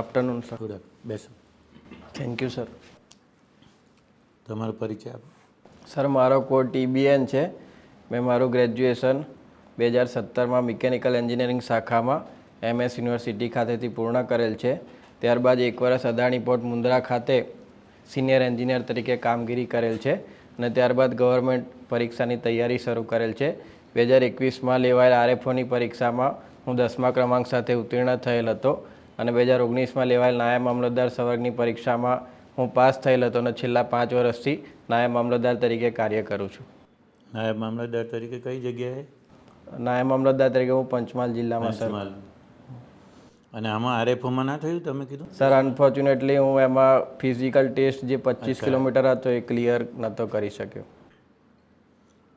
Afternoon sir good બેસો thank you sir તમારો પરિચય આપો. સર મારો કોડ ટીબીએન છે. મેં મારું ગ્રેજ્યુએશન બે હજાર સત્તરમાં મિકેનિકલ એન્જિનિયરિંગ શાખામાં એમએસ યુનિવર્સિટી ખાતેથી પૂર્ણ કરેલ છે. ત્યારબાદ એક વર્ષ અદાણી પોર્ટ મુન્દ્રા ખાતે સિનિયર એન્જિનિયર તરીકે કામગીરી કરેલ છે અને ત્યારબાદ ગવર્મેન્ટ પરીક્ષાની તૈયારી શરૂ કરેલ છે. બે હજાર એકવીસમાં લેવાયેલ આરએફઓની પરીક્ષામાં હું દસમા ક્રમાંક સાથે ઉત્તીર્ણ થયેલ હતો. અને બે હજાર ઓગણીસમાં લેવાયેલ નાયબ મામલતદાર સવર્ગની પરીક્ષામાં હું પાસ થયેલ હતો અને છેલ્લા પાંચ વર્ષથી નાયબ મામલતદાર તરીકે કાર્ય કરું છું. નાયબ મામલતદાર તરીકે કઈ જગ્યાએ? નાયબ મામલતદાર તરીકે હું પંચમહાલ જિલ્લામાં સર. પંચમહાલ. અને આમાં આરએફઓમાં ના થયું તમે કીધું? સર અનફોર્ચ્યુનેટલી હું એમાં ફિઝિકલ ટેસ્ટ જે પચીસ કિલોમીટર હતો એ ક્લિયર નહોતો કરી શક્યો.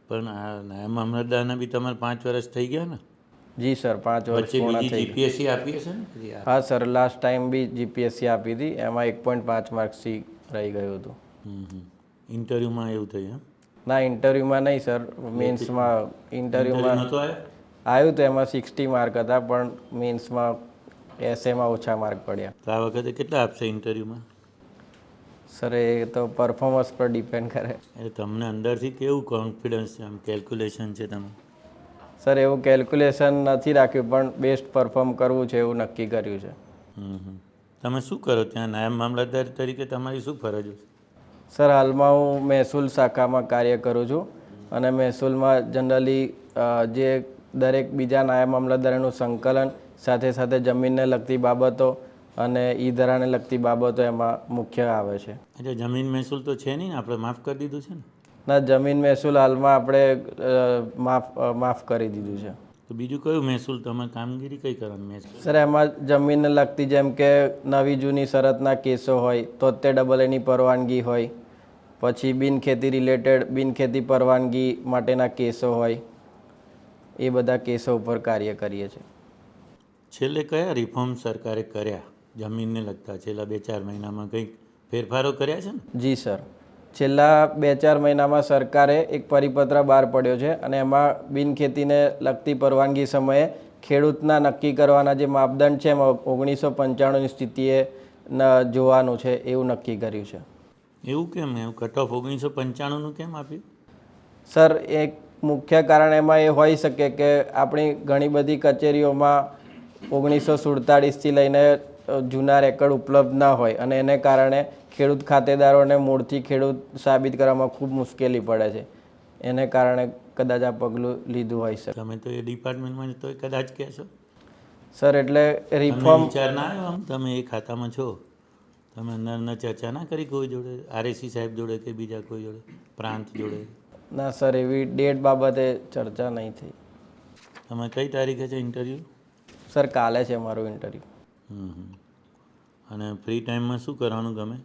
પણ આ નાયબ મામલતદારના બી તમારે પાંચ વર્ષ થઈ ગયા ને? જી સર પાંચ વર્ષ પૂર્ણ થઈ જીપીએસસી આપી છે ને? હા sir last time B GPSC આપી હતી એમાં એક પોઈન્ટ પાંચ માર્ક્સથી રહી ગયું હતું. ઇન્ટરવ્યૂમાં એવું થયું ના ઇન્ટરવ્યુમાં નહીં સર મીન્સમાં ઇન્ટરવ્યુમાં આવ્યું તો એમાં સિક્સટી માર્ક હતા પણ મીન્સમાં એસએમાં ઓછા માર્ક પડ્યા. આ વખતે કેટલા આપશે ઇન્ટરવ્યૂમાં સર એ તો પરફોર્મન્સ પર ડિપેન્ડ કરે. એટલે તમને અંદરથી કેવું કોન્ફિડન્સ છે? આમ કેલ્ક્યુલેશન છે તમે? સર એવું કેલ્ક્યુલેશન નથી રાખ્યું પણ બેસ્ટ પરફોર્મ કરવું છે એવું નક્કી કર્યું છે. તમે શું કરો ત્યાં? નાયબ મામલતદાર તરીકે તમારી શું ફરજ સર હાલમાં હું મહેસૂલ શાખામાં કાર્ય કરું છું અને મહેસૂલમાં જનરલી જે દરેક બીજા નાયબ મામલતદારનું સંકલન સાથે સાથે જમીનને લગતી બાબતો અને ઈ ધરાને લગતી બાબતો એમાં મુખ્ય આવે છે. એટલે જમીન મહેસૂલ તો છે નહીં આપણે માફ કરી દીધું છે ને? ના જમીન મહેસૂલ હાલમાં આપણે માફ માફ કરી દીધું છે. તો બીજું કયું મહેસૂલ? તમે કામગીરી કઈ કરવાની મહેસૂલ? સર એમાં જમીનને લગતી જેમ કે નવી જૂની શરતના કેસો હોય તોતેર ડબલ એની પરવાનગી હોય પછી બિનખેતી રિલેટેડ બિનખેતી પરવાનગી માટેના કેસો હોય એ બધા કેસો ઉપર કાર્ય કરીએ છીએ. છેલ્લે કયા રિફોર્મ સરકારે કર્યા? જમીનને લગતા છેલ્લા બે ચાર મહિનામાં કંઈક ફેરફારો કર્યા છે ને? જી સર. છેલ્લા બે ચાર મહિનામાં સરકારે એક પરિપત્ર બહાર પડ્યો છે અને એમાં બિનખેતીને લગતી પરવાનગી સમયે ખેડૂતના નક્કી કરવાના જે માપદંડ છે એમાં ઓગણીસો પંચાણુંની સ્થિતિએ જોવાનું છે એવું નક્કી કર્યું છે. એવું કેમ? એવું કટ ઓફ ઓગણીસો પંચાણુંનું કેમ આપ્યું? સર એક મુખ્ય કારણ એમાં એ હોઈ શકે કે આપણી ઘણી બધી કચેરીઓમાં ઓગણીસો સુડતાળીસથી લઈને જૂના રેકર્ડ ઉપલબ્ધ ના હોય અને એને કારણે ખેડૂત ખાતેદારોને મૂળથી ખેડૂત સાબિત કરવામાં ખૂબ મુશ્કેલી પડે છે. એને કારણે કદાચ આ પગલું લીધું હોય છે તમે તો એ ડિપાર્ટમેન્ટમાં તો કદાચ કહેશો. સર એટલે રિફોર્મ વિચાર ના આવ્યો આમ? તમે એ ખાતામાં છો. તમે અંદર અંદર ચર્ચા ના કરી કોઈ જોડે? આરએસી સાહેબ જોડે કે બીજા કોઈ જોડે? પ્રાંત જોડે? ના સર એવી ડેટ બાબતે ચર્ચા નહીં થઈ. તમે કઈ તારીખે છે ઇન્ટરવ્યૂ સર કાલે છે મારું ઇન્ટરવ્યૂ. અને ફ્રી ટાઈમમાં શું કરવાનું ગમે?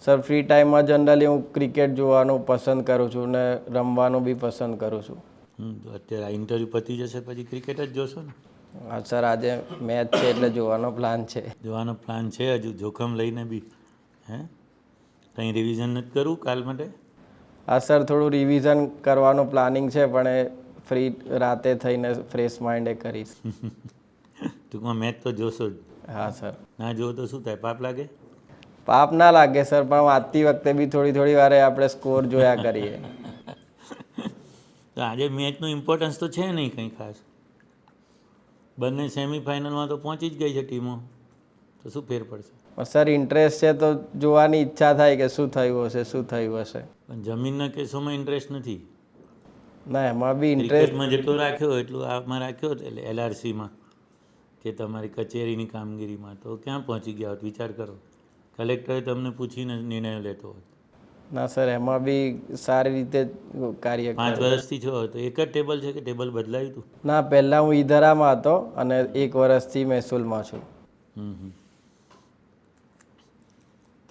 સર ફ્રી ટાઈમમાં જનરલી હું ક્રિકેટ જોવાનું પસંદ કરું છું ને રમવાનું બી પસંદ કરું છું. અત્યારે આ ઇન્ટરવ્યૂ પતી જશે પછી ક્રિકેટ જ જોશો ને? હા સર આજે મેચ છે એટલે જોવાનો પ્લાન છે. જોવાનો પ્લાન છે હજુ જોખમ લઈને બી. હે? કંઈ રિવિઝન નથી કરવું કાલ માટે? હા સર થોડું રિવિઝન કરવાનું પ્લાનિંગ છે પણ એ ફ્રી રાતે થઈને ફ્રેશ માઇન્ડે કરીશ. ટૂંકમાં મેચ તો જોશો જ. હા સર. ના જુઓ તો શું થાય? પાપ લાગે? પાપ ના લાગે સર પણ વાંચતી વખતે બી થોડી થોડી વારે આપણે સ્કોર જોયા કરીએ. તો આજે મેચનું ઇમ્પોર્ટન્સ તો છે નહીં કંઈ ખાસ? બંને સેમિફાઇનલમાં તો પહોંચી જ ગઈ છે ટીમો. તો શું ફેર પડશે? પણ સર ઇન્ટરેસ્ટ છે તો જોવાની ઈચ્છા થાય કે શું થયું હશે શું થયું હશે. પણ જમીનના કેસોમાં ઇન્ટરેસ્ટ નથી? ના એમાં બી ઇન્ટરેસ્ટ ક્રિકેટમાં જેટલો રાખ્યો એટલું આમાં રાખ્યો એટલે એલઆરસીમાં કે તમારી કચેરીની કામગીરીમાં તો ક્યાં પહોંચી ગયા હોત? વિચાર કરો. કલેક્ટરે તમને પૂછીને નિર્ણય લેતો હોત. ના સર એમાં બી સારી રીતે કાર્ય પાંચ વર્ષથી છો? તો એક જ ટેબલ છે કે ટેબલ બદલાયું હતું? ના પહેલાં હું ઈધરામાં હતો અને એક વર્ષથી મહેસૂલમાં છું. હમ હમ.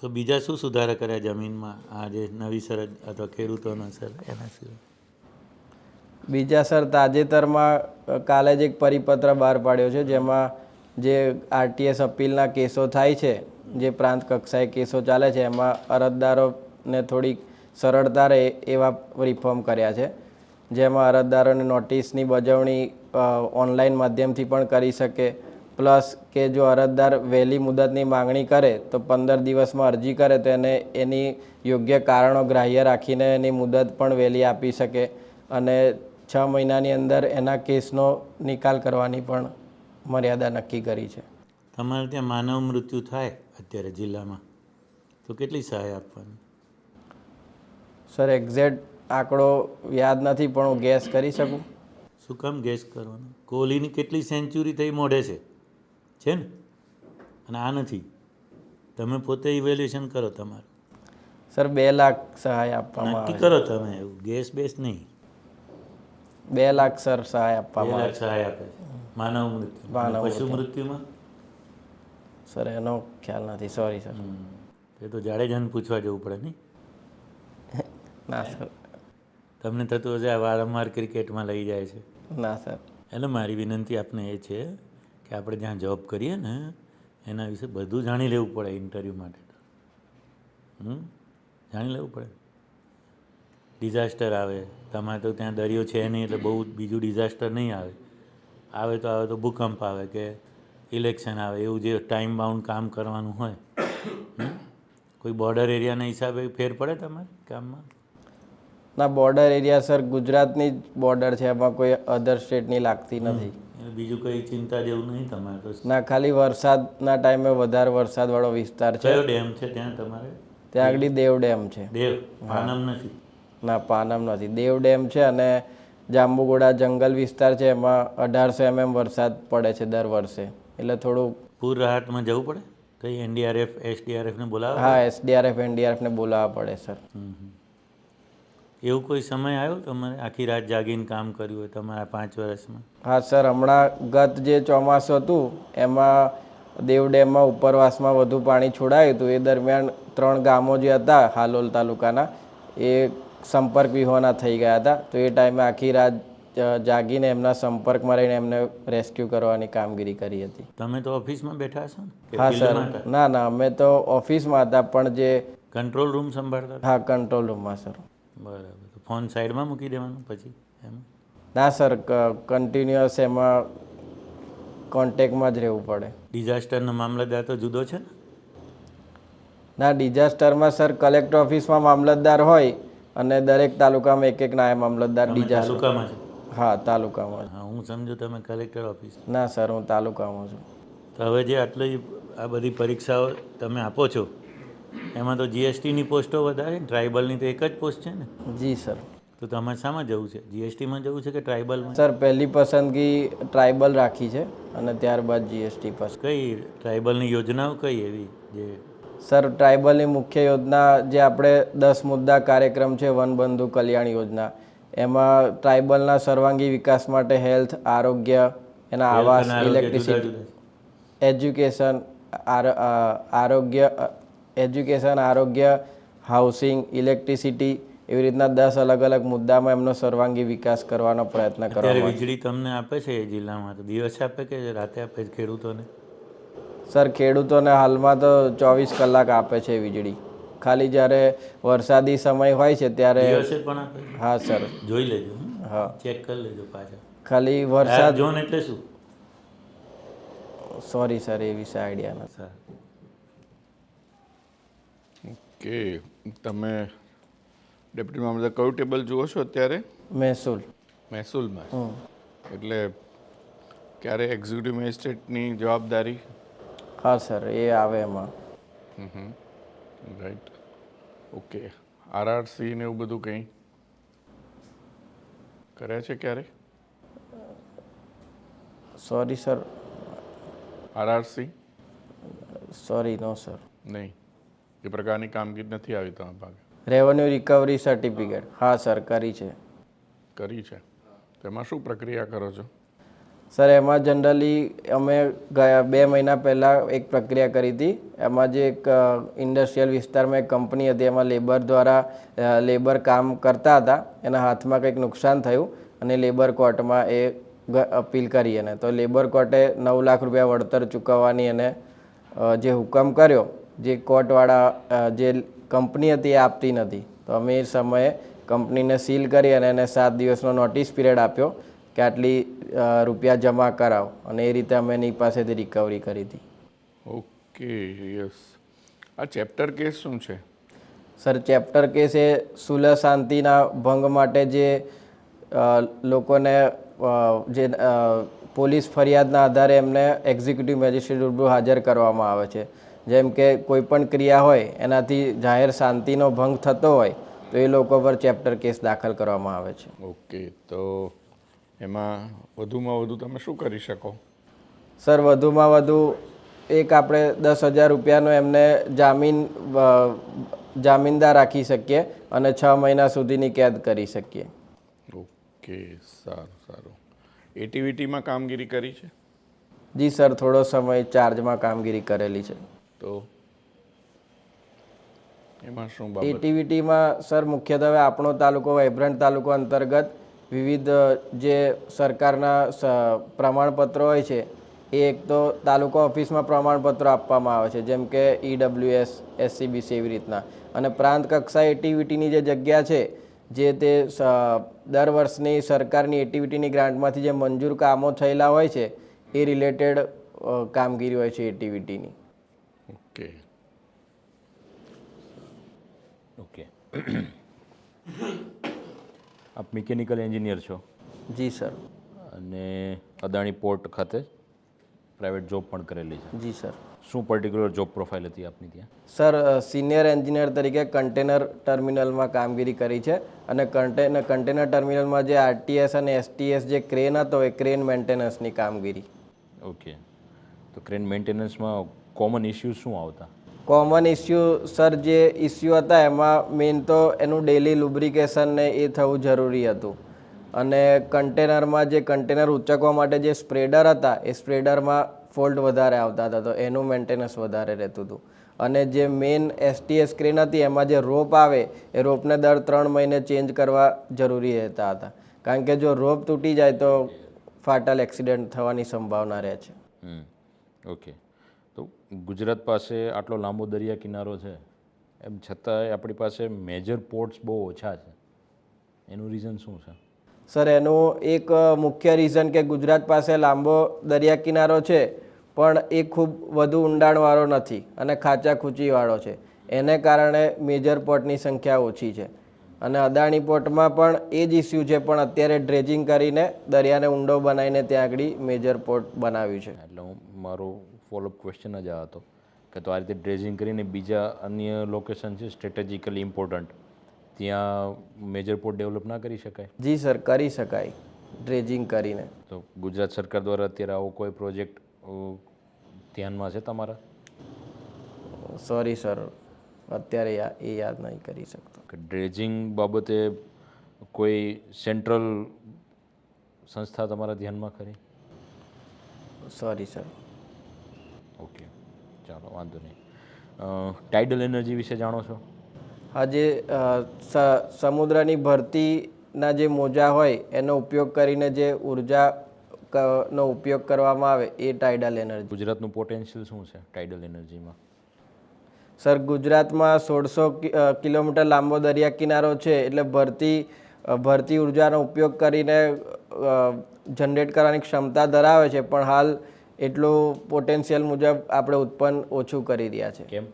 તો બીજા શું સુધારા કર્યા જમીનમાં? આ જે નવી શરત અથવા ખેડૂતોના સર એના સિવાય? બીજા સર તાજેતરમાં કાલે જ એક પરિપત્ર બહાર પાડ્યો છે, જેમાં જે આરટીએસ અપીલના કેસો થાય છે, જે પ્રાંત કક્ષાએ કેસો ચાલે છે, એમાં અરજદારોને થોડીક સરળતા રહે એવા રિફોર્મ કર્યા છે. જેમાં અરજદારોને નોટિસની બજવણી ઓનલાઈન માધ્યમથી પણ કરી શકે. પ્લસ કે જો અરજદાર વહેલી મુદતની માંગણી કરે, તો પંદર દિવસમાં અરજી કરે, તો એને એની યોગ્ય કારણો ગ્રાહ્ય રાખીને એની મુદત પણ વહેલી આપી શકે. અને છ મહિનાની અંદર એના કેસનો નિકાલ કરવાની પણ મર્યાદા નક્કી કરી છે. તમારે ત્યાં માનવ મૃત્યુ થાય અત્યારે જિલ્લામાં? તો કેટલી સહાય આપવાની? સર એક્ઝેક્ટ આંકડો યાદ નથી પણ હું ગેસ કરી શકું? શું કામ ગેસ કરવાનો? કોહલીની કેટલી સેન્ચુરી થઈ મોઢે છે? છે ને? અને આ નથી. તમે પોતે ઇવેલ્યુએશન કરો તમારું. સર બે લાખ સહાય આપવામાં નક્કી કરો તમે એવું. ગેસ બેસ નહીં. બે લાખ સર સહાય આપવામાં આવે લાખ સહાય આપે માનવ મૃત્યુ. પશુ મૃત્યુમાં? સર એનો ખ્યાલ નથી. Sorry sir. એ તો જાડેજાને પૂછવા જવું પડે નહીં? ના સર તમને થતું હશે આ વારંવાર ક્રિકેટમાં લઈ જાય છે. ના સર એટલે મારી વિનંતી આપને એ છે કે આપણે જ્યાં જોબ કરીએ ને એના વિશે બધું જાણી લેવું પડે ઇન્ટરવ્યૂ માટે હમ? જાણી લેવું પડે. ડિઝાસ્ટર આવે. તમારે તો ત્યાં દરિયો છે નહીં એટલે બહુ બીજું ડિઝાસ્ટર નહીં આવે. આવે તો આવે તો ભૂકંપ આવે કે ઇલેક્શન આવે એવું જે ટાઈમ બાઉન્ડ કામ કરવાનું હોય. કોઈ બોર્ડર એરિયાના હિસાબે ફેર પડે તમારે કામમાં ના બોર્ડર એરિયા સર ગુજરાતની જ બોર્ડર છે એમાં કોઈ અધર સ્ટેટની લાગતી નથી. બીજું કંઈ ચિંતા જેવું નહીં તમારે તો? ના ખાલી વરસાદના ટાઈમે વધારે વરસાદવાળો વિસ્તાર છે. કયો ડેમ છે ત્યાં તમારે? ત્યાં આગળ દેવ ડેમ છે. દેવ? પાનમ નથી. ના પાનમ નથી. દેવ ડેમ છે અને જાંબુગોડા જંગલ વિસ્તાર છે એમાં અઢારસો એમએમ વરસાદ પડે છે દર વર્ષે. એટલે થોડું પૂર રાહતમાં જવું પડે? કઈ એનડીઆરએફ એસડીઆરએફને બોલાવે હા એસડીઆરએફ એનડીઆરએફને બોલાવવા પડે સર. એવું કોઈ સમય આવ્યો તમારે? આખી રાત જાગીને કામ કર્યું હોય તમારા પાંચ વર્ષમાં? હા સર હમણાં ગત જે ચોમાસું હતું એમાં દેવ ડેમમાં ઉપરવાસમાં વધુ પાણી છોડાયું હતું. એ દરમિયાન ત્રણ ગામો જે હતા હાલોલ તાલુકાના એ સંપર્ક વિહોણા થઈ ગયા હતા. તો એ ટાઈમે આખી રાત જાગીને એમના સંપર્કમાં રહીને એમને રેસ્ક્યુ કરવાની કામગીરી કરી હતી. તમે તો ઓફિસમાં બેઠા ને? હા સર. ના ના અમે તો ઓફિસમાં હતા પણ જે કંટ્રોલ રૂમ સંભાળતા હા કંટ્રોલ રૂમમાં સર. બરાબર. ફોન સાઈડમાં મૂકી દેવાનો પછી એમ? ના સર કન્ટિન્યુઅસ એમાં કોન્ટેક્ટમાં જ રહેવું પડે. ડિઝાસ્ટરનો મામલતદાર તો જુદો છે ને? ના ડિઝાસ્ટરમાં સર કલેક્ટર ઓફિસમાં મામલતદાર હોય અને દરેક તાલુકામાં એક એક નાયબ મામલતદાર બીજા તાલુકામાં છે? હા તાલુકામાં હા હું સમજુ તમે કલેક્ટર ઓફિસ. ના સર હું તાલુકામાં છું. તો હવે જે આટલી આ બધી પરીક્ષાઓ તમે આપો છો એમાં તો જીએસટીની પોસ્ટો વધારે ને ટ્રાઇબલની તો એક જ પોસ્ટ છે ને? જી સર. તો તમારે શામાં જવું છે? જીએસટીમાં જવું છે કે ટ્રાઇબલમાં? સર પહેલી પસંદગી ટ્રાઇબલ રાખી છે અને ત્યારબાદ જીએસટી પસંદ કઈ ટ્રાઇબલની યોજનાઓ કઈ એવી જે સર ટ્રાઇબલની મુખ્ય યોજના જે આપણે દસ મુદ્દા કાર્યક્રમ છે વનબંધુ કલ્યાણ યોજના એમાં ટ્રાઇબલના સર્વાંગી વિકાસ માટે હેલ્થ આરોગ્ય એના આવાસ ઇલેક્ટ્રિસિટી એજ્યુકેશન આરોગ્ય એજ્યુકેશન આરોગ્ય હાઉસિંગ ઇલેક્ટ્રિસિટી એવી રીતના દસ અલગ અલગ મુદ્દામાં એમનો સર્વાંગી વિકાસ કરવાનો પ્રયત્ન કરવામાં વીજળી તમને આપે છે એ જિલ્લામાં? દિવસે આપે કે રાતે આપે ખેડૂતોને? સર ખેડૂતોને હાલમાં તો ચોવીસ કલાક આપે છે વીજળી. ખાલી જ્યારે વરસાદી સમય હોય છે ત્યારે હા સર. જોઈ લેજો હા. ચેક કરી લેજો પાછા. ખાલી વરસાદ ઝોન એટલે શું? સોરી સર એ વિશે આઈડિયા નથી. સર. કે તમે ડેપ્યુટી મામલતદાર કયું ટેબલ જુઓ છો અત્યારે? મહેસૂલ. મહેસૂલમાં? હમ. એટલે ક્યારે એક્ઝિક્યુટિવ મેજિસ્ટ્રેટની જવાબદારી હા સર એ આવે એમાં. રાઈટ ઓકે આરઆરસી ને એવું બધું કંઈ કર્યા છે ક્યારે? Sorry. Sir RRC sorry no sir નહીં. એ પ્રકારની કામગીરી નથી આવી તમારા ભાગે રેવન્યુ રિકવરી સર્ટિફિકેટ હા સર કરી છે. કરી છે. તેમાં શું પ્રક્રિયા કરો છો? સર, એમાં જનરલી અમે ગયા બે મહિના પહેલાં એક પ્રક્રિયા કરી હતી. એમાં જે એક ઇન્ડસ્ટ્રીયલ વિસ્તારમાં એક કંપની હતી, એમાં લેબર દ્વારા લેબર કામ કરતા હતા. એના હાથમાં કંઈક નુકસાન થયું અને લેબર કોર્ટમાં એ અપીલ કરી એને તો લેબર કોર્ટે નવ લાખ રૂપિયા વળતર ચૂકવવાની એને જે હુકમ કર્યો, જે કોર્ટવાળા જે કંપની હતી એ આપતી નથી. તો અમે એ સમયે કંપનીને સીલ કરી અને એને સાત દિવસનો નોટિસ પીરિયડ આપ્યો. કે આટલી રૂપિયા જમા કરાવ અને એ રીતે અમે એની પાસેથી રિકવરી કરી હતી. Okay yes. આ ચેપ્ટર કેસ શું છે? સર ચેપ્ટર કેસ એ સુલહ શાંતિના ભંગ માટે જે લોકોને જે પોલીસ ફરિયાદના આધારે એમને એક્ઝિક્યુટિવ મેજિસ્ટ્રેટ રૂબરૂ હાજર કરવામાં આવે છે. જેમ કે કોઈ પણ ક્રિયા હોય એનાથી જાહેર શાંતિનો ભંગ થતો હોય તો એ લોકો પર ચેપ્ટર કેસ દાખલ કરવામાં આવે છે. ઓકે તો એમાં વધુમાં વધુ તમે શું કરી શકો? સર વધુમાં વધુ એક આપણે દસ હજાર રૂપિયાનો એમને જામીન જામીનદાર રાખી શકીએ અને છ મહિના સુધીની કેદ કરી શકીએ. ઓકે સારું સારું. એટીવીટીમાં કામગીરી કરી છે? જી સર થોડો સમય ચાર્જમાં કામગીરી કરેલી છે. તો એમાં શું એટીવીટીમાં સર મુખ્યત્વે આપણો તાલુકો વાઇબ્રન્ટ તાલુકો અંતર્ગત વિવિધ જે સરકારના પ્રમાણપત્રો હોય છે, એ એક તો તાલુકા ઓફિસમાં પ્રમાણપત્રો આપવામાં આવે છે, જેમ કે ઈડબ્લ્યુએસ એસસીબીસી એવી રીતના. અને પ્રાંત કક્ષાએ એટીવીટીની જે જગ્યા છે, જે તે દર વર્ષની સરકારની એટીવીટીની ગ્રાન્ટમાંથી જે મંજૂર કામો થયેલા હોય છે, એ રિલેટેડ કામગીરી હોય છે એટીવીટીની ઓકે ઓકે આપ મિકેનિકલ એન્જિનિયર છો? જી સર. અને અદાણી પોર્ટ ખાતે પ્રાઇવેટ જોબ પણ કરેલી છે? જી સર. શું પર્ટિક્યુલર જોબ પ્રોફાઇલ હતી આપની ત્યાં? સર સિનિયર એન્જિનિયર તરીકે કન્ટેનર ટર્મિનલમાં કામગીરી કરી છે અને કન્ટેનર કન્ટેનર ટર્મિનલમાં જે આરટીએસ અને એસટીએસ જે ક્રેન હતો એ ક્રેન મેન્ટેનન્સની કામગીરી. ઓકે તો ક્રેન મેન્ટેનન્સમાં કોમન ઇસ્યુ શું આવતા? કોમન ઇસ્યુ સર જે ઇસ્યુ હતા, એમાં મેઇન તો એનું ડેલી લુબ્રિકેશન ને એ થવું જરૂરી હતું. અને કન્ટેનરમાં જે કન્ટેનર ઉચકવા માટે જે સ્પ્રેડર હતા, એ સ્પ્રેડરમાં ફોલ્ટ વધારે આવતા હતા, તો એનું મેન્ટેનન્સ વધારે રહેતું હતું. અને જે મેઇન એસટીએ સ્ક્રીન હતી, એમાં જે રોપ આવે, એ રોપને દર ત્રણ મહિને ચેન્જ કરવા જરૂરી રહેતા હતા. કારણ કે જો રોપ તૂટી જાય, તો ફાટલ એક્સિડન્ટ થવાની સંભાવના રહે છે. ઓકે ગુજરાત પાસે આટલો લાંબો દરિયા કિનારો છે એમ છતાંય આપણી પાસે મેજર પોર્ટ્સ બહુ ઓછા છે. એનું રીઝન શું છે? સર એનું એક મુખ્ય રીઝન કે ગુજરાત પાસે લાંબો દરિયા કિનારો છે પણ એ ખૂબ વધુ ઊંડાણવાળો નથી અને ખાચા ખૂચીવાળો છે. એને કારણે મેજર પોર્ટની સંખ્યા ઓછી છે. અને અદાણી પોર્ટમાં પણ એ જ ઇસ્યુ છે પણ અત્યારે ડ્રેજિંગ કરીને દરિયાને ઊંડો બનાવીને ત્યાં આગળ મેજર પોર્ટ બનાવ્યું છે. એટલે હું મારો ફોલોઅપ ક્વેશ્ચન જ આ હતો કે તો આ રીતે ડ્રેઝિંગ કરીને બીજા અન્ય લોકેશન છે સ્ટ્રેટેજિકલી ઇમ્પોર્ટન્ટ ત્યાં મેજર પોર્ટ ડેવલપ ના કરી શકાય? જી સર કરી શકાય ડ્રેજિંગ કરીને. તો ગુજરાત સરકાર દ્વારા અત્યારે આવો કોઈ પ્રોજેક્ટ ધ્યાનમાં છે તમારા? સોરી સર અત્યારે એ યાદ નહીં કરી શકતો. કે ડ્રેજિંગ બાબતે કોઈ સેન્ટ્રલ સંસ્થા તમારા ધ્યાનમાં ખરી? Sorry sir. ઓકે. ચાલો વાંધો નહીં. ટાઇડલ એનર્જી વિશે જાણો છો? આજે જે સમુદ્રની ભરતીના જે મોજા હોય એનો ઉપયોગ કરીને જે ઊર્જા નો ઉપયોગ કરવામાં આવે એ ટાઇડલ એનર્જી ગુજરાતનું પોટેન્શિયલ શું છે ટાઇડલ એનર્જીમાં સર ગુજરાતમાં સોળસો કિલોમીટર લાંબો દરિયા કિનારો છે એટલે ભરતી ભરતી ઉર્જાનો ઉપયોગ કરીને જનરેટ કરવાની ક્ષમતા ધરાવે છે પણ હાલ એટલું પોટેન્શિયલ મુજબ આપણે ઉત્પન્ન ઓછું કરી રહ્યા છે. કેમ?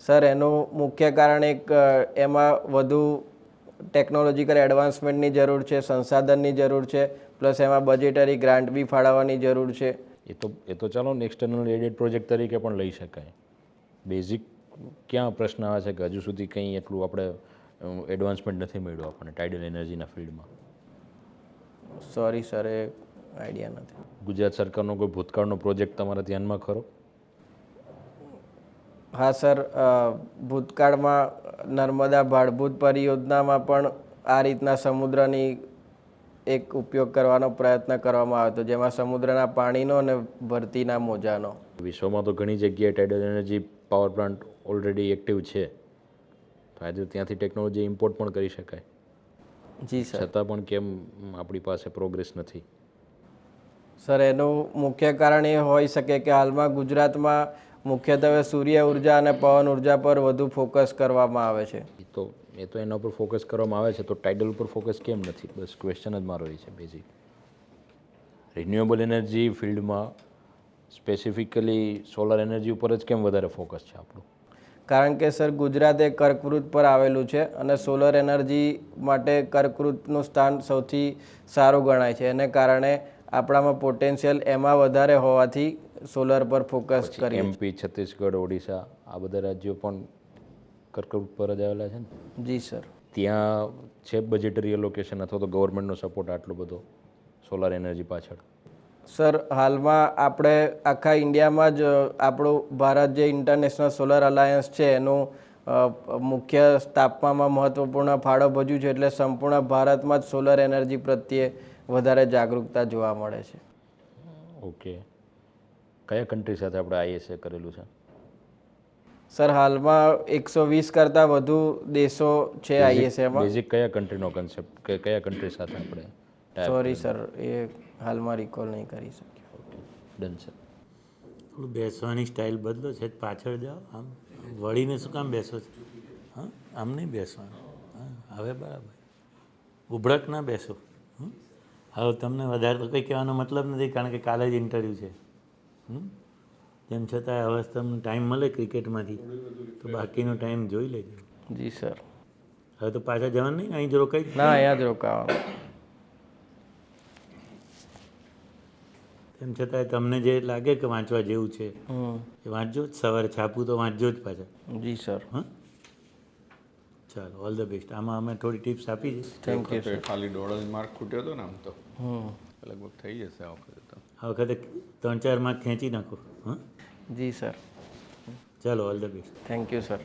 સર એનું મુખ્ય કારણ એક એમાં વધુ ટેકનોલોજીકલ એડવાન્સમેન્ટની જરૂર છે સંસાધનની જરૂર છે પ્લસ એમાં બજેટરી ગ્રાન્ટ બી ફાળવવાની જરૂર છે. એ તો એ તો ચાલો એક્સટર્નલ એડેડ પ્રોજેક્ટ તરીકે પણ લઈ શકાય. બેઝિક ક્યાં પ્રશ્ન આવે છે કે હજુ સુધી કંઈ એટલું આપણે એડવાન્સમેન્ટ નથી મળ્યું આપણને ટાઇડલ એનર્જીના ફિલ્ડમાં સોરી સર એ આઈડિયા નથી. ગુજરાત સરકારનો કોઈ ભૂતકાળનો પ્રોજેક્ટ તમારા ધ્યાનમાં ખરો? હા સર ભૂતકાળમાં નર્મદા ભાડભૂત પરિયોજનામાં પણ આ રીતના સમુદ્રની એક ઉપયોગ કરવાનો પ્રયત્ન કરવામાં આવ્યો હતો જેમાં સમુદ્રના પાણીનો અને ભરતીના મોજાનો. વિશ્વમાં તો ઘણી જગ્યાએ tidal energy power plant already active છે. ફાયદો ત્યાંથી ટેકનોલોજી ઇમ્પોર્ટ પણ કરી શકાય. જી સર. છતાં પણ કેમ આપણી પાસે પ્રોગ્રેસ નથી? સર એનું મુખ્ય કારણ એ હોઈ શકે કે હાલમાં ગુજરાતમાં મુખ્યત્વે સૂર્ય ઊર્જા અને પવન ઊર્જા પર વધુ ફોકસ કરવામાં આવે છે. તો એ તો એના ઉપર ફોકસ કરવામાં આવે છે. તો ટાઇડલ ઉપર ફોકસ કેમ નથી? બસ ક્વેશ્ચન જ મારો એ છે બેઝિક રિન્યુએબલ એનર્જી ફિલ્ડમાં સ્પેસિફિકલી સોલર એનર્જી ઉપર જ કેમ વધારે ફોકસ છે આપણું? કારણ કે સર ગુજરાત એ કર્કવૃત પર આવેલું છે અને સોલર એનર્જી માટે કર્કવૃતનું સ્થાન સૌથી સારું ગણાય છે. એને કારણે આપણામાં પોટેન્શિયલ એમાં વધારે હોવાથી સોલર પર ફોકસ કરીએ. એમપી છત્તીસગઢ ઓડિશા આ બધા રાજ્યો પણ કર્કવૃત પર જ આવેલા છે ને? જી સર. ત્યાં છે બજેટરી એલોકેશન અથવા તો ગવર્મેન્ટનો સપોર્ટ આટલો બધો સોલાર એનર્જી પાછળ? સર હાલમાં આપણે આખા ઇન્ડિયામાં જ આપણું ભારત જે ઇન્ટરનેશનલ સોલર અલાયન્સ છે એનું મુખ્ય સ્થાપવામાં મહત્વપૂર્ણ ફાળો ભજ્યું છે એટલે સંપૂર્ણ ભારતમાં જ સોલર એનર્જી પ્રત્યે વધારે જાગૃતતા જોવા મળે છે. ઓકે. કયા કન્ટ્રી સાથે આપણે આઈએસએ કરેલું છે? સર હાલમાં એકસો વીસ કરતાં વધુ દેશો છે આઈએસએમાં બેઝિક કયા કન્ટ્રીનો કન્સેપ્ટ કે કયા કન્ટ્રી સાથે આપણે સોરી સર એ હાલમાં રિકોલ નહીં કરી શક્યો. ડન સર થોડું બેસવાની સ્ટાઇલ બદલો છે પાછળ જાઓ. આમ વળીને શું કામ બેસો છો? હા? આમ નહીં બેસવાનું. હા હવે બરાબર. ઉભડક ના બેસો. હં? હવે તમને વધારે તો કંઈ કહેવાનો મતલબ નથી કારણ કે કાલે જ ઇન્ટરવ્યૂ છે? તેમ છતાં હવે તમને ટાઈમ મળે ક્રિકેટમાંથી તો બાકીનો ટાઈમ જોઈ લેજો. જી સર. હવે તો પાછા જવાનું નહીં? અહીં જ રોકાઈ ના અહીંયા જ રોકાવાનું. તેમ છતાં તમને જે લાગે કે વાંચવા જેવું છે એ વાંચજો. જ સવારે છાપું તો વાંચજો જ પાછા. જી સર. હા? ચાલો ઓલ ધ બેસ્ટ આમાં અમે થોડી ટિપ્સ આપી છે. થેન્ક યુ ખાલી દોઢ માર્ક ખૂટ્યો હતો ને આમ તો. લગભગ થઈ જશે આ વખતે તો. આ વખતે ત્રણ ચાર માર્ક ખેંચી નાખો હા? જી સર ચાલો all the best thank you sir